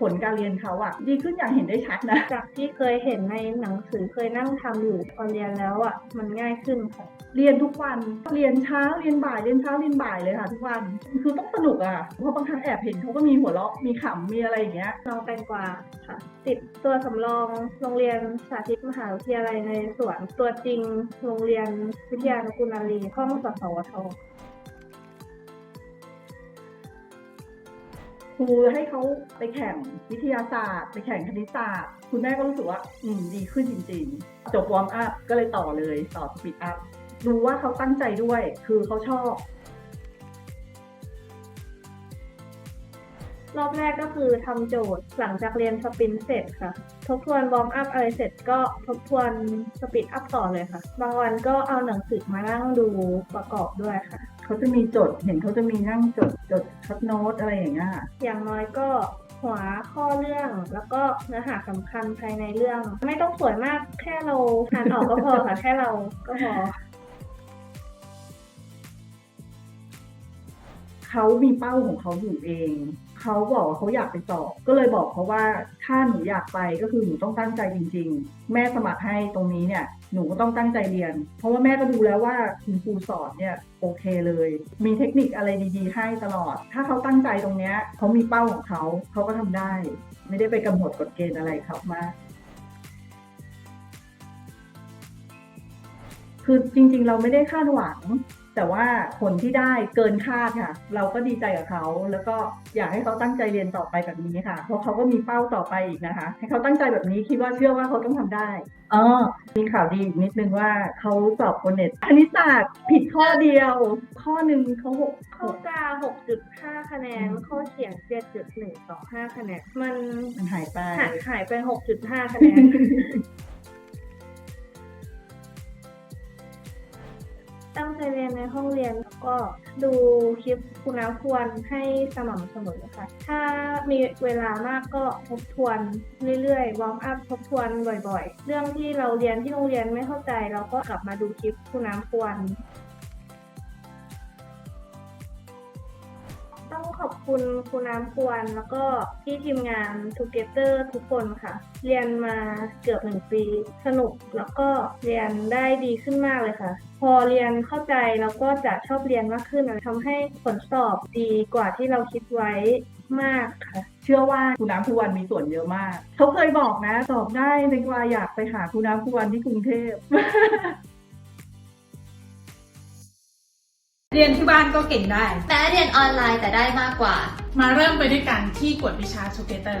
ผลการเรียนเขาอะดีขึ้นอย่างเห็นได้ชัดนะ จากที่เคยเห็นในหนังสือเคยนั่งทำอยู่พอเรียนแล้วอะมันง่ายขึ้นค่ะเรียนทุกวันเรียนเช้าเรียนบ่ายเรียนเช้าเรียนบ่ายเลยค่ะ ทุกวันคือต้องสนุกอะเพราะบางครั้งแอบเห็นเขาก็มีหัวเราะมีขำมีอะไรอย่างเงี้ยน้องแตงกวาค่ะ ติดตัวสำรองโรงเรียนสาธิตมหาวิทยาลัยในสวนตัวจริงโรงเรียนวิทยานุกุลนารีห้องสสวท ครูให้เขาไปแข่งวิทยาศาสตร์ ไปแข่งคณิตศาสตร์ คุณแม่ก็รู้สึกว่า อืม ดีขึ้นจริง ๆ จบวอร์มอัพก็เลยต่อเลยต่อสปีดอัพดูว่าเขาตั้งใจด้วย คือเขาชอบ รอบแรกก็คือทำโจทย์หลังจากเรียนสปินเสร็จค่ะ ทบทวนวอร์มอัพอะไรเสร็จก็ทบทวนสปีดอัพต่อเลยค่ะ บางวันก็เอาหนังสือมานั่งดูประกอบด้วยค่ะ เขาจะมีจดเห็นเขาจะมีนั่งจดจดช็อตโน้ตอะไรอย่างเงี้ยอย่างน้อยก็หัวข้อเรื่องแล้วก็เนื้อหาสำคัญภายในเรื่อง ไม่ต้องสวยมากแค่เราอ่านออกก็พอค่ะ แค่เราก็พอเขามีเป้าของเขาอยู่เอง เขาบอกว่าเขาอยากไปสอบก็เลยบอกเขาว่าถ้าหนูอยากไปก็คือหนูต้องตั้งใจจริง ๆ แม่สมัครให้ตรงนี้เนี่ยหนูก็ต้องตั้งใจเรียน เพราะว่าแม่ก็ดูแล้วว่าคุณครูสอนเนี่ยโอเคเลย มีเทคนิคอะไรดีๆ ให้ตลอด ถ้าเขาตั้งใจตรงเนี้ยเขามีเป้าของเขาเขาก็ทำได้ ไม่ได้ไปกำหนดกฎเกณฑ์อะไรเขามากคือจริงๆ เราไม่ได้คาดหวัง แต่ว่าผลที่ได้เกินคาดค่ะ เราก็ดีใจกับเขา แล้วก็อยากให้เขาตั้งใจเรียนต่อไปแบบนี้ค่ะ เพราะเขาก็มีเป้าต่อไปอีกนะคะ ให้เขาตั้งใจแบบนี้คิดว่าเชื่อว่าเขาต้องทำได้อ๋อมีข่าวดีอีกนิดนึงว่าเขาสอบโอเน็ตคณิตศาสตร์ผิดข้อเดียว ข้อหนึ่งเขาหกข้อกา6.5คะแนนข้อเขียน7.125คะแนนมันมันหายไปหายหายไป6.5คะแนน ในห้องเรียนแล้วก็ดูคลิปคุณน้ำควรให้สม่ำเสมอค่ะ ถ้ามีเวลามากก็ทบทวนเรื่อยๆวอร์มอัพทบทวนบ่อยๆ เรื่องที่เราเรียนที่โรงเรียนไม่เข้าใจ เราก็กลับมาดูคลิปคุณน้ำควร ต้องขอบคุณครูน้ำควร แล้วก็พี่ทีมงาน Together ทุกคนค่ะ เรียนมาเกือบหนึ่งปี สนุกแล้วก็เรียนได้ดีขึ้นมากเลยค่ะ พอเรียนเข้าใจแล้วก็จะชอบเรียนมากขึ้นทำให้ผลสอบดีกว่าที่เราคิดไว้มากค่ะ เชื่อว่าครูน้ำภูวันมีส่วนเยอะมาก เขาเคยบอกนะสอบได้เด็กว่าอยากไปหาครูน้ำภูวันที่กรุงเทพ เรียนที่บ้านก็เก่งได้ แม้เรียนออนไลน์แต่ได้มากกว่า มาเริ่มไปด้วยกันที่กวดวิชา Together